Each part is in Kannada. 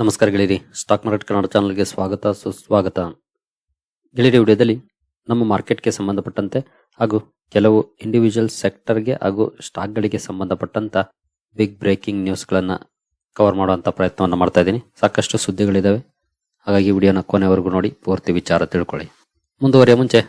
ನಮಸ್ಕಾರ ಗೆಳೆಯರಿ. ಸ್ಟಾಕ್ ಮಾರ್ಕೆಟ್ ಕನ್ನಡ ಚಾನಲ್ಗೆ ಸ್ವಾಗತ, ಸುಸ್ವಾಗತ. ಗೆಳೆಯರಿ, ವಿಡಿಯೋದಲ್ಲಿ ನಮ್ಮ ಮಾರ್ಕೆಟ್ಗೆ ಸಂಬಂಧಪಟ್ಟಂತೆ ಹಾಗೂ ಕೆಲವು ಇಂಡಿವಿಜುವಲ್ ಸೆಕ್ಟರ್ಗೆ ಹಾಗೂ ಸ್ಟಾಕ್ಗಳಿಗೆ ಸಂಬಂಧಪಟ್ಟಂತ ಬಿಗ್ ಬ್ರೇಕಿಂಗ್ ನ್ಯೂಸ್ಗಳನ್ನು ಕವರ್ ಮಾಡುವಂಥ ಪ್ರಯತ್ನವನ್ನು ಮಾಡ್ತಾ ಇದ್ದೀನಿ. ಸಾಕಷ್ಟು ಸುದ್ದಿಗಳಿದ್ದಾವೆ ಹಾಗಾಗಿ ವಿಡಿಯೋನ ಕೊನೆವರೆಗೂ ನೋಡಿ, ಪೂರ್ತಿ ವಿಚಾರ ತಿಳ್ಕೊಳ್ಳಿ. ಮುಂದುವರಿಯ ಮುಂಚೆ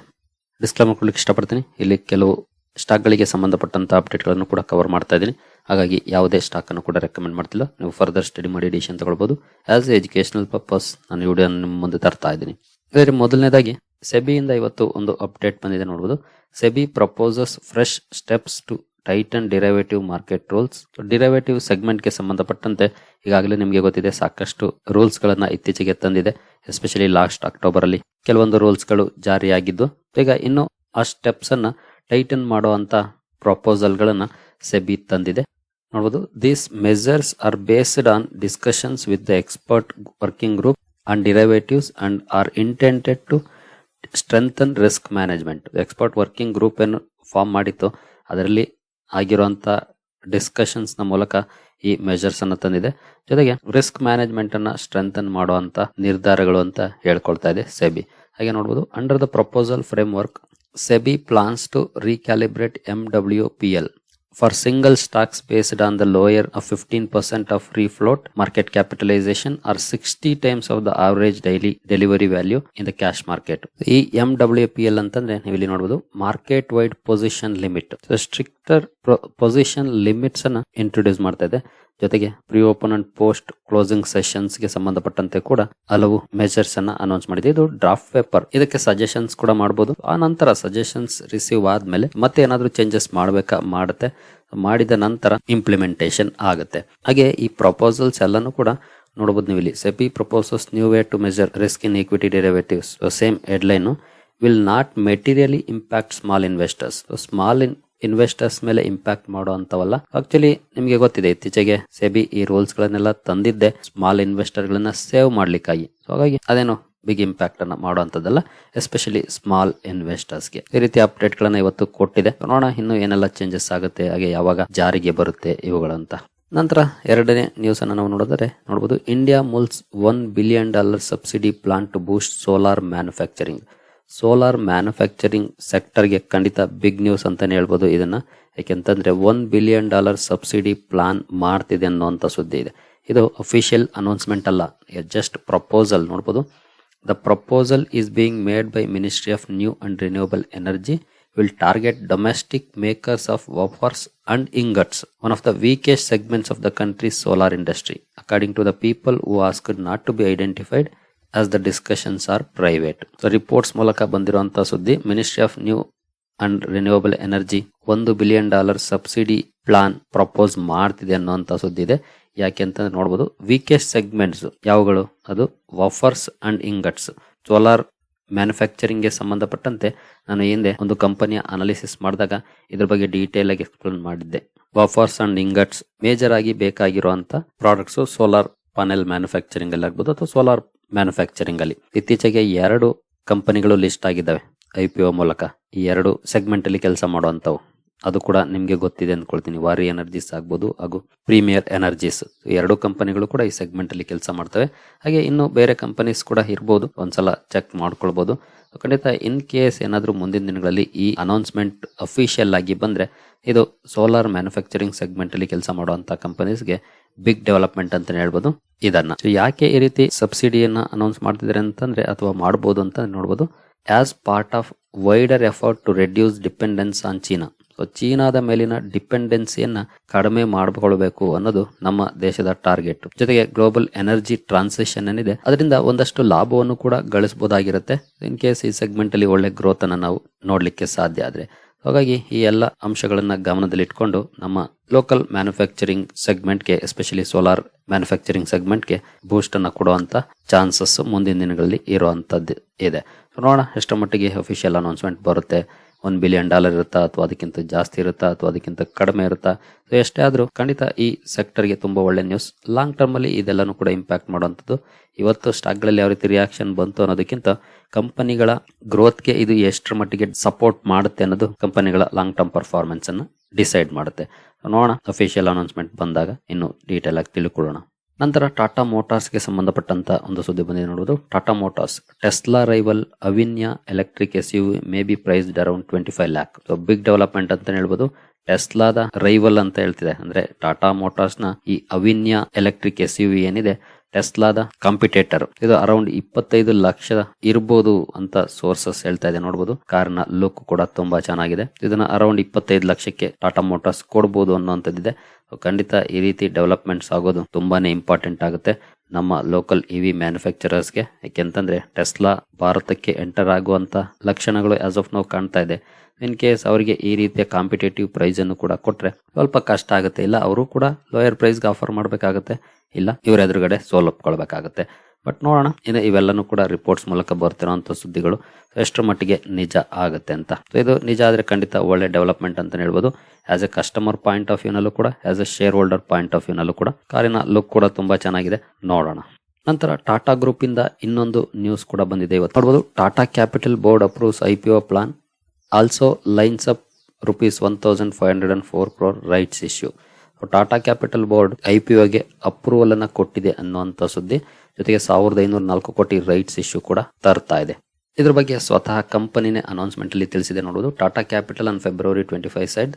ಡಿಸ್ಕ್ಲೇಮರ್ ಕೊಡ್ಲಿಕ್ಕೆ ಇಷ್ಟಪಡ್ತೀನಿ. ಇಲ್ಲಿ ಕೆಲವು ಸ್ಟಾಕ್ಗಳಿಗೆ ಸಂಬಂಧಪಟ್ಟಂಥ ಅಪ್ಡೇಟ್ಗಳನ್ನು ಕೂಡ ಕವರ್ ಮಾಡ್ತಾ ಇದ್ದೀನಿ. ಹಾಗಾಗಿ ಯಾವುದೇ ಸ್ಟಾಕನ್ನು ಕೂಡ ರೆಕಮೆಂಡ್ ಮಾಡ್ತಿಲ್ಲ. ನೀವು ಫರ್ದರ್ ಸ್ಟಡಿ ಮಾಡಿ ಡಿಸಿಷನ್ ತಗೊಳ್ಬೋದು. ಆಸ್ ಎಜುಕೇಶನಲ್ ಪರ್ಪಸ್ ನಾನು ವಿಡಿಯೋ ನಿಮ್ಮ ಮುಂದೆ ತರ್ತಾ ಇದ್ದೀನಿ. ಇದರಲ್ಲಿ ಮೊದಲನೇದಾಗಿ, ಸೆಬಿಯಿಂದ ಇವತ್ತು ಒಂದು ಅಪ್ಡೇಟ್ ಬಂದಿದೆ ನೋಡ್ಬೋದು. SEBI proposes fresh steps to tighten derivative market rules derivative ಸೆಗ್ಮೆಂಟ್ಗೆ ಸಂಬಂಧಪಟ್ಟಂತೆ ಈಗಾಗಲೇ ನಿಮಗೆ ಗೊತ್ತಿದೆ, ಸಾಕಷ್ಟು ರೂಲ್ಸ್ಗಳನ್ನು ಇತ್ತೀಚೆಗೆ ತಂದಿದೆ ಎಸ್ಪೆಷಲಿ ಲಾಸ್ಟ್ ಅಕ್ಟೋಬರಲ್ಲಿ ಕೆಲವೊಂದು ರೂಲ್ಸ್ಗಳು ಜಾರಿಯಾಗಿದ್ದು, ಈಗ ಇನ್ನು ಆ ಸ್ಟೆಪ್ಸನ್ನು ಟೈಟನ್ ಮಾಡುವಂತ ಪ್ರಪೋಸಲ್ ಗಳನ್ನ ಸೆಬಿ ತಂದಿದೆ. ನೋಡಬಹುದು these measures are based on discussions with the expert working group and derivatives and are intended to strengthen risk management expert working group ಏನು ಫಾರ್ಮ್ ಮಾಡಿತ್ತು, ಅದರಲ್ಲಿ ಡಿಸ್ಕಷನ್ಸ್ನ ನ ಮೂಲಕ ಈ ಮೆಜರ್ಸ್ ಅನ್ನು ತಂದಿದೆ. ಜೊತೆಗೆ ರಿಸ್ಕ್ ಮ್ಯಾನೇಜ್ಮೆಂಟ್ ಅನ್ನ ಸ್ಟ್ರೆಂಥನ್ ಮಾಡುವಂತ ನಿರ್ಧಾರಗಳು ಅಂತ ಹೇಳ್ಕೊಳ್ತಾ ಇದೆ ಸೆಬಿ ಹಾಗೆ ನೋಡಬಹುದು under the proposal framework SEBI plans to recalibrate L for single stocks based on the lower of 15% of free float market capitalization or 60 times of the average daily delivery value in the cash market ಈ ಎಂ ಡಬ್ಲ್ಯೂ ಪಿ ಎಲ್ ಅಂತಂದ್ರೆ ನೀವು ಇಲ್ಲಿ ನೋಡಬಹುದು market wide position limit stricter position limits ಅನ್ನ ಇಂಟ್ರೊಡ್ಯೂಸ್ ಮಾಡ್ತಾ ಇದೆ ಜೊತೆಗೆ pre open and post closing ಸೆಷನ್ಸ್ಗೆ ಸಂಬಂಧಪಟ್ಟಂತೆ ಕೂಡ ಹಲವು ಮೆಜರ್ಸ್ ಅನ್ನ ಅನೌನ್ಸ್ ಮಾಡಿದೆ. ಇದು ಡ್ರಾಫ್ಟ್ ಪೇಪರ್ ಇದಕ್ಕೆ ಸಜೆಷನ್ಸ್ ಕೂಡ ಮಾಡಬಹುದು ಆ ನಂತರ ಸಜೆಷನ್ಸ್ ರಿಸೀವ್ ಆದ್ಮೇಲೆ ಮತ್ತೆ ಏನಾದ್ರೂ ಚೇಂಜಸ್ ಮಾಡಬೇಕಾ ಮಾಡುತ್ತೆ. ಮಾಡಿದ ನಂತರ ಇಂಪ್ಲಿಮೆಂಟೇಷನ್ ಆಗುತ್ತೆ. ಹಾಗೆ ಈ ಪ್ರಪೋಸಲ್ಸ್ ಎಲ್ಲಾನು ಕೂಡ ನೋಡಬಹುದು ನೀವು ಇಲ್ಲಿ SEBI proposals new way to measure risk in equity derivatives same headline will not materially impact small investors small in investors ಮೇಲೆ ಇಂಪ್ಯಾಕ್ಟ್ ಮಾಡೋ ಅಂತವಲ್ಲ ಆಕ್ಚುಲಿ ನಿಮಗೆ ಗೊತ್ತಿದೆ, ಇತ್ತೀಚೆಗೆ ಸೆಬಿ ಈ ರೂಲ್ಸ್ ಗಳನ್ನೆಲ್ಲ ತಂದಿದ್ದೆ ಸ್ಮಾಲ್ ಇನ್ವೆಸ್ಟರ್ ಗಳನ್ನ ಸೇವ್ ಮಾಡ್ಲಿಕ್ಕಾಗಿ. ಸೊ ಹಾಗಾಗಿ ಅದೇನು ಬಿಗ್ ಇಂಪ್ಯಾಕ್ಟ್ ಅನ್ನ ಮಾಡುವಂತದ್ದಲ್ಲ ಎಸ್ಪೆಷಲಿ ಸ್ಮಾಲ್ ಇನ್ವೆಸ್ಟರ್ಸ್ಗೆ. ಈ ರೀತಿ ಅಪ್ಡೇಟ್ ಗಳನ್ನ ಇವತ್ತು ಕೊಟ್ಟಿದೆ. ನೋಡೋಣ ಇನ್ನು ಏನೆಲ್ಲ ಚೇಂಜಸ್ ಆಗುತ್ತೆ, ಹಾಗೆ ಯಾವಾಗ ಜಾರಿಗೆ ಬರುತ್ತೆ ಇವುಗಳಂತ. ನಂತರ ಎರಡನೇ ನ್ಯೂಸ್ ಅನ್ನು ನಾವು ನೋಡಿದರೆ ನೋಡಬಹುದು India mulls one billion dollar subsidy plant boost solar manufacturing solar manufacturing ಸೆಕ್ಟರ್ಗೆ ಖಂಡಿತ ಬಿಗ್ ನ್ಯೂಸ್ ಅಂತಲೇ ಹೇಳ್ಬೋದು ಇದನ್ನು. ಯಾಕೆಂತಂದರೆ one billion dollar subsidy plan ಮಾಡ್ತಿದೆ ಅನ್ನೋವಂಥ ಸುದ್ದಿ ಇದೆ. ಇದು ಅಫಿಷಿಯಲ್ ಅನೌನ್ಸ್ಮೆಂಟ್ ಅಲ್ಲ ಜಸ್ಟ್ ಪ್ರಪೋಸಲ್ ನೋಡ್ಬೋದು. The proposal is being made by ministry of new and renewable energy will target domestic makers of wafers and ingots one of the weakest segments of the country solar industry according to the people who ask not to be identified as the discussions are private So reports ಮೂಲಕ ಬಂದಿರುವಂತಹ ಸುದ್ದಿ ministry of new and renewable energy ಒಂದು billion dollar subsidy plan propose ಮಾಡ್ತಿದೆ ಅನ್ನುವಂತ ಸುದ್ದಿ ಇದೆ. ಯಾಕೆ ಅಂತ ನೋಡಬಹುದು ವೀಕೆಸ್ಟ್ ಸೆಗ್ಮೆಂಟ್ಸ್ ಯಾವುಗಳು? ಅದು ವಫರ್ಸ್ ಅಂಡ್ ಇಂಗಟ್ಸ್ ಸೋಲಾರ್ ಮ್ಯಾನುಫ್ಯಾಕ್ಚರಿಂಗ್ಗೆ ಸಂಬಂಧಪಟ್ಟಂತೆ ನಾನು ಹಿಂದೆ ಒಂದು ಕಂಪನಿಯ ಅನಾಲಿಸಿಸ್ ಮಾಡಿದಾಗ ಇದ್ರ ಬಗ್ಗೆ ಡೀಟೇಲ್ ಆಗಿ ಎಕ್ಸ್ಪ್ಲೇನ್ ಮಾಡಿದ್ದೆ. ವಫರ್ಸ್ ಅಂಡ್ ಇಂಗಟ್ಸ್ ಮೇಜರ್ ಆಗಿ ಬೇಕಾಗಿರುವಂತ ಪ್ರಾಡಕ್ಟ್ಸ್ ಸೋಲಾರ್ ಪ್ಯಾನೆಲ್ ಮ್ಯಾನುಫ್ಯಾಕ್ಚರಿಂಗ್ ಅಲ್ಲಿ ಆಗ್ಬೋದು, ಅಥವಾ ಸೋಲಾರ್ ಮ್ಯಾನುಫ್ಯಾಕ್ಚರಿಂಗ್ ಅಲ್ಲಿ. ಇತ್ತೀಚೆಗೆ ಎರಡು ಕಂಪನಿಗಳು ಲಿಸ್ಟ್ ಆಗಿದ್ದಾವೆ, ಐ ಪಿ ಒ ಮೂಲಕ. ಈ ಎರಡು ಸೆಗ್ಮೆಂಟ್ ಅಲ್ಲಿ ಕೆಲಸ ಮಾಡುವಂತವು ಅದು ಕೂಡ ನಿಮ್ಗೆ ಗೊತ್ತಿದೆ ಅಂದ್ಕೊಳ್ತೀನಿ ವಾರಿ ಎನರ್ಜೀಸ್ ಆಗ್ಬೋದು ಹಾಗೂ ಪ್ರೀಮಿಯರ್ ಎನರ್ಜೀಸ್ ಎರಡು ಕಂಪನಿಗಳು ಕೂಡ ಈ ಸೆಗ್ಮೆಂಟ್ ಅಲ್ಲಿ ಕೆಲಸ ಮಾಡ್ತವೆ. ಹಾಗೆ ಇನ್ನು ಬೇರೆ ಕಂಪನೀಸ್ ಕೂಡ ಇರ್ಬೋದು. ಒಂದ್ಸಲ ಚೆಕ್ ಮಾಡ್ಕೊಳ್ಬಹುದು ಖಂಡಿತ ಇನ್ ಕೇಸ್ ಏನಾದ್ರೂ ಮುಂದಿನ ದಿನಗಳಲ್ಲಿ ಈ ಅನೌನ್ಸ್ಮೆಂಟ್ ಅಫಿಷಿಯಲ್ ಆಗಿ ಬಂದ್ರೆ, ಇದು ಸೋಲಾರ್ ಮ್ಯಾನುಫ್ಯಾಕ್ಚರಿಂಗ್ ಸೆಗ್ಮೆಂಟ್ ಅಲ್ಲಿ ಕೆಲಸ ಮಾಡುವಂತ ಕಂಪನೀಸ್ಗೆ ಬಿಗ್ ಡೆವಲಪ್ಮೆಂಟ್ ಅಂತ ಹೇಳ್ಬೋದು. ಇದನ್ನ. ಯಾಕೆ ಈ ರೀತಿ ಸಬ್ಸಿಡಿಯನ್ನ ಅನೌನ್ಸ್ ಮಾಡ್ತಿದ್ದಾರೆ ಅಂತಂದ್ರೆ, ಅಥವಾ ಮಾಡಬಹುದು ಅಂತ ನೋಡಬಹುದು as part of wider effort to reduce dependence on China so ಚೀನಾದ ಮೇಲಿನ ಡಿಪೆಂಡೆನ್ಸಿಯನ್ನ ಕಡಿಮೆ ಮಾಡಿಕೊಳ್ಬೇಕು ಅನ್ನೋದು ನಮ್ಮ ದೇಶದ ಟಾರ್ಗೆಟ್ ಜೊತೆಗೆ ಗ್ಲೋಬಲ್ ಎನರ್ಜಿ ಟ್ರಾನ್ಸಿಷನ್ ಏನಿದೆ, ಅದರಿಂದ ಒಂದಷ್ಟು ಲಾಭವನ್ನು ಕೂಡ ಗಳಿಸಬಹುದಾಗಿರುತ್ತೆ. ಇನ್ ಕೇಸ್ ಈ ಸೆಗ್ಮೆಂಟ್ ಅಲ್ಲಿ ಒಳ್ಳೆ ಗ್ರೋತ್ ಅನ್ನ ನಾವು ನೋಡ್ಲಿಕ್ಕೆ ಸಾಧ್ಯ ಆದ್ರೆ. ಹಾಗಾಗಿ ಈ ಎಲ್ಲ ಅಂಶಗಳನ್ನು ಗಮನದಲ್ಲಿಟ್ಕೊಂಡು ನಮ್ಮ ಲೋಕಲ್ ಮ್ಯಾನುಫ್ಯಾಕ್ಚರಿಂಗ್ ಸೆಗ್ಮೆಂಟ್ಗೆ ಎಸ್ಪೆಷಲಿ ಸೋಲಾರ್ ಮ್ಯಾನುಫ್ಯಾಕ್ಚರಿಂಗ್ ಸೆಗ್ಮೆಂಟ್ಗೆ ಬೂಸ್ಟ್ ಅನ್ನು ಕೊಡುವಂತ ಚಾನ್ಸಸ್ ಮುಂದಿನ ದಿನಗಳಲ್ಲಿ ಇರುವಂತದ್ದು ಇದೆ. ನೋಡೋಣ ಎಷ್ಟರ ಮಟ್ಟಿಗೆ ಅಫಿಷಿಯಲ್ ಅನೌನ್ಸ್ಮೆಂಟ್ ಬರುತ್ತೆ. ಒನ್ ಬಿಲಿಯನ್ ಡಾಲರ್ ಇರುತ್ತಾ ಅಥವಾ ಅದಕ್ಕಿಂತ ಜಾಸ್ತಿ ಇರುತ್ತಾ ಅಥವಾ ಅದಕ್ಕಿಂತ ಕಡಿಮೆ ಇರುತ್ತಾ? ಸೊ ಎಷ್ಟೇ ಆದರೂ ಖಂಡಿತ ಈ ಸೆಕ್ಟರ್ಗೆ ತುಂಬಾ ಒಳ್ಳೆ ನ್ಯೂಸ್ ಲಾಂಗ್ ಟರ್ಮಲ್ಲಿ ಇದೆಲ್ಲನೂ ಕೂಡ ಇಂಪ್ಯಾಕ್ಟ್ ಮಾಡುವಂಥದ್ದು. ಇವತ್ತು ಸ್ಟಾಕ್ಗಳಲ್ಲಿ ಯಾವ ರೀತಿ ರಿಯಾಕ್ಷನ್ ಬಂತು ಅನ್ನೋದಕ್ಕಿಂತ ಕಂಪನಿಗಳ ಗ್ರೋತ್ಗೆ ಇದು ಎಷ್ಟರ ಮಟ್ಟಿಗೆ ಸಪೋರ್ಟ್ ಮಾಡುತ್ತೆ ಅನ್ನೋದು ಕಂಪನಿಗಳ ಲಾಂಗ್ ಟರ್ಮ್ ಪರ್ಫಾರ್ಮೆನ್ಸನ್ನು ಡಿಸೈಡ್ ಮಾಡುತ್ತೆ. ನೋಡೋಣ ಅಫಿಷಿಯಲ್ ಅನೌನ್ಸ್ಮೆಂಟ್ ಬಂದಾಗ ಇನ್ನು ಡೀಟೇಲ್ ಆಗಿ ತಿಳ್ಕೊಳ್ಳೋಣ. ನಂತರ ಟಾಟಾ ಮೋಟಾರ್ಸ್ಗೆ ಸಂಬಂಧಪಟ್ಟಂತ ಒಂದು ಸುದ್ದಿ ಬಂದಿದೆ ನೋಡುವುದು. Tata Motors, Tesla rival, Avinya electric S U may be priced around twenty five lakh. So big development ಅಂತ ಹೇಳ್ಬೋದು. ಟೆಸ್ಲಾದ ರೈವಲ್ ಅಂತ ಹೇಳ್ತಿದೆ. ಅಂದ್ರೆ ಟಾಟಾ ಮೋಟಾರ್ಸ್ನ ಈ ಅವಿನ್ಯ ಎಲೆಕ್ಟ್ರಿಕ್ ಎಸ್ ಯು ಏನಿದೆ ಟೆಸ್ಲಾದ ಕಾಂಪಿಟೇಟರ್ ಇದು ಅರೌಂಡ್ ಇಪ್ಪತ್ತೈದು ಲಕ್ಷ ಇರ್ಬೋದು ಅಂತ ಸೋರ್ಸಸ್ ಹೇಳ್ತಾ ಇದೆ ನೋಡಬಹುದು ಕಾರ್ನ ಲುಕ್ ಕೂಡ ತುಂಬಾ ಚೆನ್ನಾಗಿದೆ. ಇದನ್ನ ಅರೌಂಡ್ ಇಪ್ಪತ್ತೈದು ಲಕ್ಷಕ್ಕೆ ಟಾಟಾ ಮೋಟಾರ್ಸ್ ಕೊಡಬಹುದು ಅನ್ನೋಂಥದ್ದಿದೆ ಖಂಡಿತ ಈ ರೀತಿ ಡೆವಲಪ್ಮೆಂಟ್ಸ್ ಆಗೋದು ತುಂಬಾನೇ ಇಂಪಾರ್ಟೆಂಟ್ ಆಗುತ್ತೆ. ನಮ್ಮ ಲೋಕಲ್ ಇ ವಿ ಮ್ಯಾನುಫ್ಯಾಕ್ಚರರ್ಸ್ಗೆ ಯಾಕೆಂತಂದ್ರೆ ಟೆಸ್ಲಾ ಭಾರತಕ್ಕೆ ಎಂಟರ್ ಆಗುವಂತ ಲಕ್ಷಣಗಳು ಆಸ್ ಆಫ್ ನಾವು ಕಾಣ್ತಾ ಇದೆ. ಇನ್ ಕೇಸ್ ಅವರಿಗೆ ಈ ರೀತಿಯ ಕಾಂಪಿಟೇಟಿವ್ ಪ್ರೈಸ್ ಅನ್ನು ಕೂಡ ಕೊಟ್ಟರೆ ಸ್ವಲ್ಪ ಕಷ್ಟ ಆಗುತ್ತೆ. ಇಲ್ಲ, ಅವರು ಕೂಡ ಲೋಯರ್ ಪ್ರೈಸ್ಗೆ ಆಫರ್ ಮಾಡಬೇಕಾಗುತ್ತೆ. ಇಲ್ಲ, ಇವ್ರ ಎದುರುಗಡೆ ಸೋಲೊಪ್ಕೊಳ್ಬೇಕಾಗುತ್ತೆ. ಬಟ್ ನೋಡೋಣ. ಇನ್ನು ಇವೆಲ್ಲನೂ ಕೂಡ ರಿಪೋರ್ಟ್ಸ್ ಮೂಲಕ ಬರ್ತಿರೋಂಥ ಸುದ್ದಿಗಳು. ಎಷ್ಟರ ಮಟ್ಟಿಗೆ ನಿಜ ಆಗುತ್ತೆ ಅಂತ. ಸೊ ಇದು ನಿಜ ಆದರೆ ಖಂಡಿತ ಒಳ್ಳೆ ಡೆವಲಪ್ಮೆಂಟ್ ಅಂತ ಹೇಳ್ಬೋದು. As a customer point of ವ್ಯೂನಲ್ಲೂ ಕೂಡ as a shareholder point of ವ್ಯೂನಲ್ಲೂ ಕೂಡ, ಕಾರಿನ ಲುಕ್ ಕೂಡ ತುಂಬ ಚೆನ್ನಾಗಿದೆ. ನೋಡೋಣ. ನಂತರ ಟಾಟಾ ಗ್ರೂಪ್ ಇಂದ ಇನ್ನೊಂದು ನ್ಯೂಸ್ ಕೂಡ ಬಂದಿದೆ ಇವತ್ತು. ನೋಡ್ಬೋದು Tata Capital board approves I P O plan also lines up rupees one thousand five hundred and four crore rights issue Tata Capital board I P ಒಗೆ approval ಅನ್ನು ಕೊಟ್ಟಿದೆ ಅನ್ನುವಂಥ ಸುದ್ದಿ. ಜೊತೆಗೆ ಸಾವಿರದ ಐನೂರ ನಾಲ್ಕು ಕೋಟಿ ರೈಟ್ಸ್ ಇಶ್ಯೂ ಕೂಡ ತರ್ತಾ ಇದೆ. ಇದ್ರ ಬಗ್ಗೆ ಸ್ವತಃ ಕಂಪನಿನೇ ಅನೌನ್ಸ್ಮೆಂಟ್ ಅಲ್ಲಿ ತಿಳಿಸಿದೆ ನೋಡುವುದು. Tata Capital on February twenty five said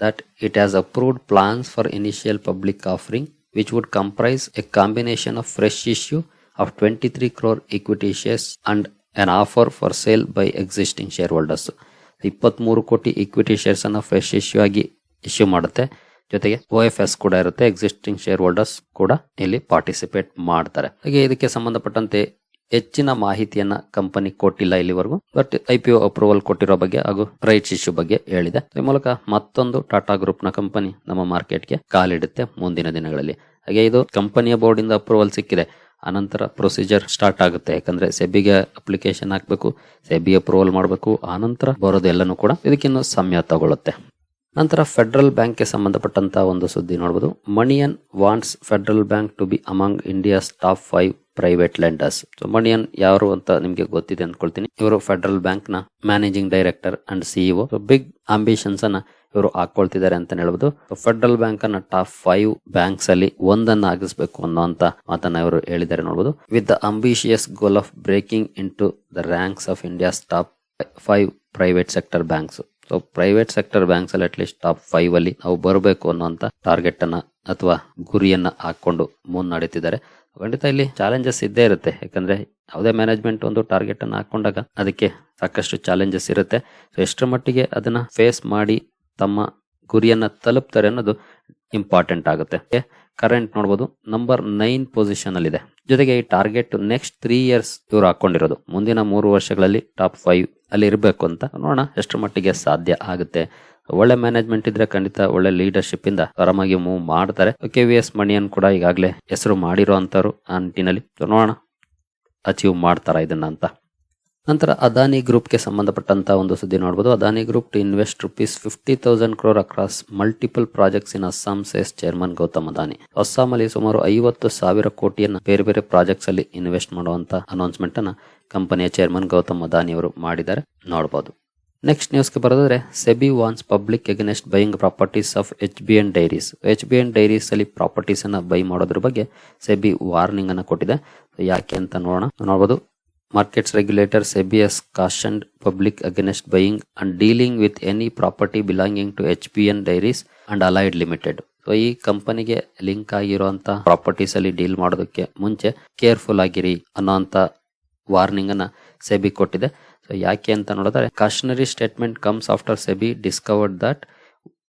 that it has approved plans for initial public offering which would comprise a combination of fresh issue of twenty three crore equity shares and an offer for sale by existing shareholders ಇಪ್ಪತ್ಮೂರು ಕೋಟಿ ಇಕ್ವಿಟಿ ಶೇರ್ಸ್ ಅನ್ನ ಫ್ರೆಶ್ ಇಶ್ಯೂ ಆಗಿ ಇಶ್ಯೂ ಮಾಡುತ್ತೆ. ಜೊತೆಗೆ ಒ ಎಫ್ ಎಸ್ ಕೂಡ ಇರುತ್ತೆ. ಎಕ್ಸಿಸ್ಟಿಂಗ್ ಶೇರ್ ಹೋಲ್ಡರ್ಸ್ ಕೂಡ ಇಲ್ಲಿ ಪಾರ್ಟಿಸಿಪೇಟ್ ಮಾಡ್ತಾರೆ. ಹಾಗೆ ಇದಕ್ಕೆ ಸಂಬಂಧಪಟ್ಟಂತೆ ಹೆಚ್ಚಿನ ಮಾಹಿತಿಯನ್ನ ಕಂಪನಿ ಕೊಟ್ಟಿಲ್ಲ ಇಲ್ಲಿವರೆಗೂ. ಬಟ್ ಐ ಅಪ್ರೂವಲ್ ಕೊಟ್ಟಿರೋ ಬಗ್ಗೆ ಹಾಗೂ ರೈಟ್ಸ್ ಇಶ್ಯೂ ಬಗ್ಗೆ ಹೇಳಿದೆ. ಈ ಮೂಲಕ ಮತ್ತೊಂದು ಟಾಟಾ ಗ್ರೂಪ್ನ ಕಂಪನಿ ನಮ್ಮ ಮಾರ್ಕೆಟ್ಗೆ ಕಾಲಿಡುತ್ತೆ ಮುಂದಿನ ದಿನಗಳಲ್ಲಿ. ಹಾಗೆ ಇದು ಕಂಪನಿಯ ಬೋರ್ಡ್ ಇಂದ ಅಪ್ರೂವಲ್ ಸಿಕ್ಕಿದೆ. ಆನಂತರ ಪ್ರೊಸೀಜರ್ ಸ್ಟಾರ್ಟ್ ಆಗುತ್ತೆ. ಯಾಕಂದ್ರೆ ಸೆಬಿಗೆ ಅಪ್ಲಿಕೇಶನ್ ಹಾಕ್ಬೇಕು ಸೆಬಿ ಅಪ್ರೂವಲ್ ಮಾಡಬೇಕು, ಆನಂತರ ಬರೋದು ಎಲ್ಲನೂ ಕೂಡ ಇದಕ್ಕಿನ್ನೂ ಸಮಯ ತಗೊಳುತ್ತೆ. ನಂತರ ಫೆಡರಲ್ ಬ್ಯಾಂಕ್ಗೆ ಸಂಬಂಧಪಟ್ಟಂತ ಒಂದು ಸುದ್ದಿ ನೋಡಬಹುದು Manian wants Federal Bank to be among India's top five private lenders so Manian ಯಾರು ಅಂತ ನಿಮಗೆ ಗೊತ್ತಿದೆ ಅಂದ್ಕೊಳ್ತೀನಿ. ಇವರು ಫೆಡರಲ್ ಬ್ಯಾಂಕ್ನ managing director and CEO big ambitions ಅನ್ನ ಇವರು ಹಾಕೊಳ್ತಿದ್ದಾರೆ ಅಂತ ಹೇಳ್ಬೋದು. ಫೆಡರಲ್ ಬ್ಯಾಂಕ್ ಅನ್ನ ಟಾಪ್ ಫೈವ್ ಬ್ಯಾಂಕ್ಸ್ ಅಲ್ಲಿ ಒಂದನ್ನ ಆಗಿಸ್ಬೇಕು ಅನ್ನೋ ಅಂತ ಮಾತನ್ನ ಇವರು ಹೇಳಿದ್ದಾರೆ ನೋಡಬಹುದು with the ambitious goal of breaking into the ranks of India's top five private sector banks so private sector banks ಅಲ್ಲಿ ಅಟ್ಲೀಸ್ಟ್ ಟಾಪ್ ಫೈವ್ ಅಲ್ಲಿ ನಾವು ಬರಬೇಕು ಅನ್ನುವಂತ ಟಾರ್ಗೆಟ್ ಅನ್ನ ಅಥವಾ ಗುರಿಯನ್ನ ಹಾಕೊಂಡು ಮುನ್ನಡೆತಿದ್ದಾರೆ ಖಂಡಿತ ಇಲ್ಲಿ ಚಾಲೆಂಜಸ್ ಇದ್ದೇ ಇರುತ್ತೆ. ಯಾಕಂದ್ರೆ ಯಾವುದೇ ಮ್ಯಾನೇಜ್ಮೆಂಟ್ ಒಂದು ಟಾರ್ಗೆಟ್ ಅನ್ನ ಹಾಕೊಂಡಾಗ ಅದಕ್ಕೆ ಸಾಕಷ್ಟು ಚಾಲೆಂಜಸ್ ಇರುತ್ತೆ. ಸೊ ಎಷ್ಟರ ಮಟ್ಟಿಗೆ ಅದನ್ನ ಫೇಸ್ ಮಾಡಿ ತಮ್ಮ ಗುರಿಯನ್ನ ತಲುಪ್ತಾರೆ ಅನ್ನೋದು ಇಂಪಾರ್ಟೆಂಟ್ ಆಗುತ್ತೆ. ಕರೆಂಟ್ ನೋಡಬಹುದು ನಂಬರ್ ನೈನ್ ಪೊಸಿಷನ್ ಅಲ್ಲಿ ಇದೆ ಜೊತೆಗೆ ಈ ಟಾರ್ಗೆಟ್ ನೆಕ್ಸ್ಟ್ ತ್ರೀ ಇಯರ್ಸ್ ಇವರು ಹಾಕೊಂಡಿರೋದು. ಮುಂದಿನ ಮೂರು ವರ್ಷಗಳಲ್ಲಿ ಟಾಪ್ ಫೈವ್ ಅಲ್ಲಿ ಇರಬೇಕು ಅಂತ ನೋಡೋಣ, ಎಷ್ಟರ ಮಟ್ಟಿಗೆ ಸಾಧ್ಯ ಆಗುತ್ತೆ. ಒಳ್ಳೆ ಮ್ಯಾನೇಜ್ಮೆಂಟ್ ಇದ್ರೆ ಖಂಡಿತ ಒಳ್ಳೆ ಲೀಡರ್ಶಿಪ್ ಇಂದ ಆರಾಮಾಗಿ ಮೂವ್ ಮಾಡ್ತಾರೆ. ಕೆ ವಿ ಎಸ್ ಮಣಿಯನ್ ಕೂಡ ಈಗಾಗಲೇ ಹೆಸರು ಮಾಡಿರೋ ಅಂತವ್ರು ಆ ನಿಟ್ಟಿನಲ್ಲಿ. ನೋಡೋಣ ಅಚೀವ್ ಮಾಡ್ತಾರ ಇದನ್ನ ಅಂತ. ನಂತರ ಅದಾನಿ ಗ್ರೂಪ್ಗೆ ಸಂಬಂಧಪಟ್ಟಂತ ಒಂದು ಸುದ್ದಿ ನೋಡಬಹುದು Adani group to invest rupees fifty thousand crore across multiple projects in Assam says chairman Gautam Adani Assam ಅಲ್ಲಿ ಸುಮಾರು ಐವತ್ತು ಸಾವಿರ ಕೋಟಿಯನ್ನ ಬೇರೆ ಬೇರೆ ಪ್ರಾಜೆಕ್ಟ್ಸ್ ಅಲ್ಲಿ ಇನ್ವೆಸ್ಟ್ ಮಾಡುವಂತ ಅನೌನ್ಸ್ಮೆಂಟ್ ಅನ್ನ ಕಂಪನಿಯ ಚೇರ್ಮನ್ ಗೌತಮ್ ಅದಾನಿ ಅವರು ಮಾಡಿದ್ದಾರೆ. ನೋಡಬಹುದು ನೆಕ್ಸ್ಟ್ ನ್ಯೂಸ್ಗೆ ಬರೋದಾದ್ರೆ SEBI warns public against buying properties of H B N dairies H B N dairies ಅಲ್ಲಿ ಪ್ರಾಪರ್ಟೀಸ್ ಅನ್ನ ಬೈ ಮಾಡೋದ್ರ ಬಗ್ಗೆ ಸೆಬಿ ವಾರ್ನಿಂಗ್ ಅನ್ನ ಕೊಟ್ಟಿದೆ. ಯಾಕೆ ಅಂತ ನೋಡೋಣ. ನೋಡಬಹುದು markets SEBI has cautioned public against buying and dealing with any property belonging to H Dairies N dairies and allied limited so ಈ ಕಂಪನಿಗೆ ಲಿಂಕ್ ಆಗಿರುವಂತ ಪ್ರಾಪರ್ಟೀಸ್ ಅಲ್ಲಿ ಡೀಲ್ ಮಾಡೋದಕ್ಕೆ ಮುಂಚೆ ಕೇರ್ಫುಲ್ ಆಗಿರಿ ಅನ್ನೋಂತ ವಾರ್ನಿಂಗ್ ಅನ್ನ ಸೆಬಿ ಕೊಟ್ಟಿದೆ. ಸೊ ಯಾಕೆ ಅಂತ ನೋಡಿದ್ರೆ cautionary statement comes after SEBI discovered that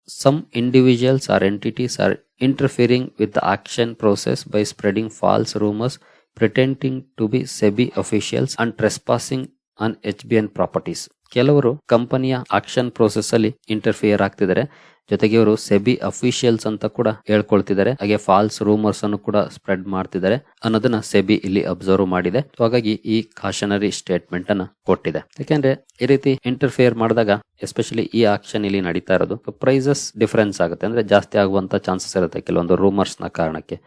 some individuals or entities are interfering with auction process by spreading false rumours pretending to be SEBI officials and trespassing on H B N properties ಕೆಲವರು ಕಂಪನಿಯ ಆಕ್ಷನ್ ಪ್ರೋಸೆಸ್ ಅಲ್ಲಿ ಇಂಟರ್ಫಿಯರ್ ಆಗ್ತಿದ್ದಾರೆ. ಜೊತೆಗೆ ಇವರು ಸೆಬಿ ಅಫಿಷಿಯಲ್ಸ್ ಅಂತ ಕೂಡ ಹೇಳ್ಕೊಳ್ತಿದ್ದಾರೆ. ಹಾಗೆ ಫಾಲ್ಸ್ ರೂಮರ್ಸ್ ಅನ್ನು ಕೂಡ ಸ್ಪ್ರೆಡ್ ಮಾಡ್ತಿದ್ದಾರೆ. ಅನ್ನೋದನ್ನ ಸೆಬಿ ಇಲ್ಲಿ ಅಬ್ಸರ್ವ್ ಮಾಡಿದೆ. ಹಾಗಾಗಿ ಈ ಕಾಶನರಿ ಸ್ಟೇಟ್ಮೆಂಟ್ ಅನ್ನ ಕೊಟ್ಟಿದೆ. ಯಾಕೆಂದ್ರೆ ಈ ರೀತಿ ಇಂಟರ್ಫಿಯರ್ ಮಾಡಿದಾಗ ಎಸ್ಪೆಷಲಿ ಈ ಆಕ್ಷನ್ ಇಲ್ಲಿ ನಡೀತಾ ಇರೋದು ಪ್ರೈಸಸ್ ಡಿಫರೆನ್ಸ್ ಆಗುತ್ತೆ. ಅಂದ್ರೆ ಜಾಸ್ತಿ ಆಗುವಂತ ಚಾನ್ಸಸ್ ಇರುತ್ತೆ ಕೆಲವೊಂದು ರೂಮರ್ಸ್ನ ಕಾರಣಕ್ಕೆ.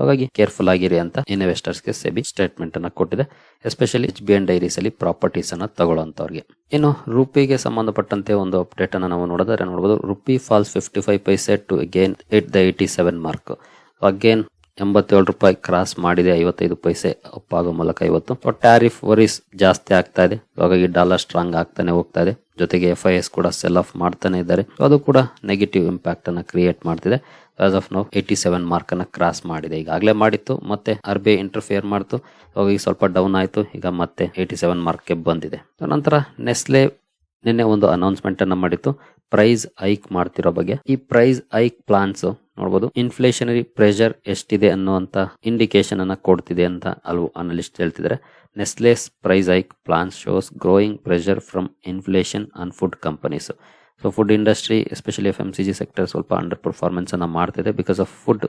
ಹಾಗಾಗಿ ಕೇರ್ಫುಲ್ ಆಗಿರಿ ಅಂತ ಇನ್ವೆಸ್ಟರ್ಸ್ಗೆ ಸೆಬಿ ಸ್ಟೇಟ್ಮೆಂಟ್ ಅನ್ನ ಕೊಟ್ಟಿದೆ. Especially H B N dairies ಅಲ್ಲಿ ಪ್ರಾಪರ್ಟೀಸ್ ಅನ್ನ ತಗೊಳ್ಳೋಂಥವ್ರಿಗೆ ಇನ್ನು ರುಪಿಗೆ ಸಂಬಂಧಪಟ್ಟಂತೆ ಒಂದು ಅಪ್ಡೇಟ್ ಅನ್ನ ನಾವು ನೋಡಿದ್ರೆ ನೋಡಬಹುದು rupee falls fifty five paise to again at the eighty seven mark again ಎಂಬತ್ತೇಳು ರೂಪಾಯಿ ಕ್ರಾಸ್ ಮಾಡಿದೆ, ಐವತ್ತೈದು ಪೈಸೆ ಅಪ್ ಆಗೋ ಮೂಲಕ ಇವತ್ತು. ಟ್ಯಾರಿಫ್ ವರೀಸ್ ಜಾಸ್ತಿ ಆಗ್ತಾ ಇದೆ. ಈ ಡಾಲರ್ ಸ್ಟ್ರಾಂಗ್ ಆಗ್ತಾನೆ ಹೋಗ್ತಾ ಇದೆ. ಜೊತೆಗೆ ಎಫ್ ಐ ಎಸ್ ಕೂಡ ಸೆಲ್ ಆಫ್ ಮಾಡ್ತಾನೆ ಇದ್ದಾರೆ. ಅದು ಕೂಡ ನೆಗೆಟಿವ್ ಇಂಪ್ಯಾಕ್ಟ್ ಅನ್ನ ಕ್ರಿಯೇಟ್ ಮಾಡ್ತಿದೆ. As of now eighty seven mark ಅನ್ನ ಕ್ರಾಸ್ ಮಾಡಿದೆ. ಈಗಾಗಲೇ ಮಾಡಿತ್ತು, ಮತ್ತೆ ಆರ್ ಬಿ ಐ ಇಂಟರ್ಫಿಯರ್ ಮಾಡ್ತು. ಅವಾಗ ಈಗ ಸ್ವಲ್ಪ ಡೌನ್ ಆಯಿತು. ಈಗ ಮತ್ತೆ ಏಯ್ಟಿ ಸೆವೆನ್ ಮಾರ್ಕ್ಗೆ ಬಂದಿದೆ. ನಂತರ ನೆಸ್ಲೆ ನಿನ್ನೆ ಒಂದು ಅನೌನ್ಸ್ಮೆಂಟ್ ಅನ್ನ ಮಾಡಿತ್ತು. ಪ್ರೈಸ್ ಹೈಕ್ ಮಾಡ್ತಿರೋ ಬಗ್ಗೆ. ಈ ಪ್ರೈಸ್ ಹೈಕ್ ಪ್ಲಾನ್ಸ್ ನೋಡಬಹುದು ಇನ್ಫ್ಲೇಷನರಿ ಪ್ರೆಷರ್ ಎಷ್ಟಿದೆ ಅನ್ನುವಂತ ಇಂಡಿಕೇಶನ್ ಅನ್ನ ಕೊಡ್ತಿದೆ ಅಂತ ಹಲವು ಅನಲಿಸ್ಟ್ ಹೇಳ್ತಿದ್ದಾರೆ Nestle's price hike plans shows growing pressure from inflation on food companies so food industry especially F M C G sector ಸ್ವಲ್ಪ ಅಂಡರ್ ಪರ್ಫಾರ್ಮೆನ್ಸ್ ಅನ್ನ ಮಾಡ್ತಿದೆ ಬಿಕಾಸ್ ಆಫ್ ಫುಡ್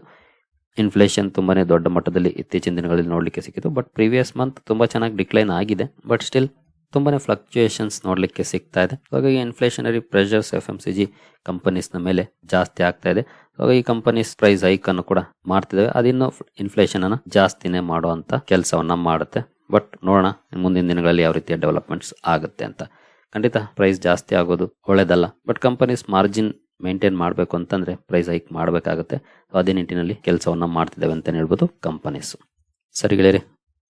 ಇನ್ಫ್ಲೇಷನ್ ತುಂಬಾನೇ ದೊಡ್ಡ ಮಟ್ಟದಲ್ಲಿ ಇತ್ತೀಚಿನ ದಿನಗಳಲ್ಲಿ ನೋಡ್ಲಿಕ್ಕೆ ಸಿಕ್ಕಿತು. ಬಟ್ ಪ್ರೀವಿಯಸ್ ಮಂತ್ ತುಂಬಾ ಚೆನ್ನಾಗಿ ಡಿಕ್ಲೈನ್ ಆಗಿದೆ. ಬಟ್ ಸ್ಟಿಲ್ ತುಂಬಾನೇ ಫ್ಲಕ್ಚುಯೇಷನ್ಸ್ ನೋಡಲಿಕ್ಕೆ ಸಿಗ್ತಾ ಇದೆ. ಹಾಗಾಗಿ inflationary pressures F M C G ಕಂಪನೀಸ್ನ ಮೇಲೆ ಜಾಸ್ತಿ ಆಗ್ತಾ ಇದೆ. ಹಾಗಾಗಿ ಈ ಕಂಪನೀಸ್ ಪ್ರೈಸ್ ಹೈಕ್ ಅನ್ನು ಕೂಡ ಮಾಡ್ತಿದ್ದಾವೆ ಅದಿನ್ನು ಇನ್ಫ್ಲೇಷನ್ ಅನ್ನು ಜಾಸ್ತಿನೇ ಮಾಡುವಂತ ಕೆಲಸವನ್ನ ಮಾಡುತ್ತೆ. ಬಟ್ ನೋಡೋಣ ಮುಂದಿನ ದಿನಗಳಲ್ಲಿ ಯಾವ ರೀತಿಯ ಡೆವಲಪ್ಮೆಂಟ್ಸ್ ಆಗುತ್ತೆ ಅಂತ. ಖಂಡಿತ ಪ್ರೈಸ್ ಜಾಸ್ತಿ ಆಗೋದು ಒಳ್ಳೇದಲ್ಲ. ಬಟ್ ಕಂಪನೀಸ್ ಮಾರ್ಜಿನ್ ಮೇಂಟೈನ್ ಮಾಡಬೇಕು ಅಂತಂದ್ರೆ ಪ್ರೈಸ್ ಹೈಕ್ ಮಾಡಬೇಕಾಗುತ್ತೆ. ಅದೇ ನಿಟ್ಟಿನಲ್ಲಿ ಕೆಲಸವನ್ನ ಮಾಡ್ತಿದ್ದಾವೆ ಅಂತ ಹೇಳ್ಬೋದು ಕಂಪನೀಸ್ ಸರಿ ಗೆಳೆಯರಿ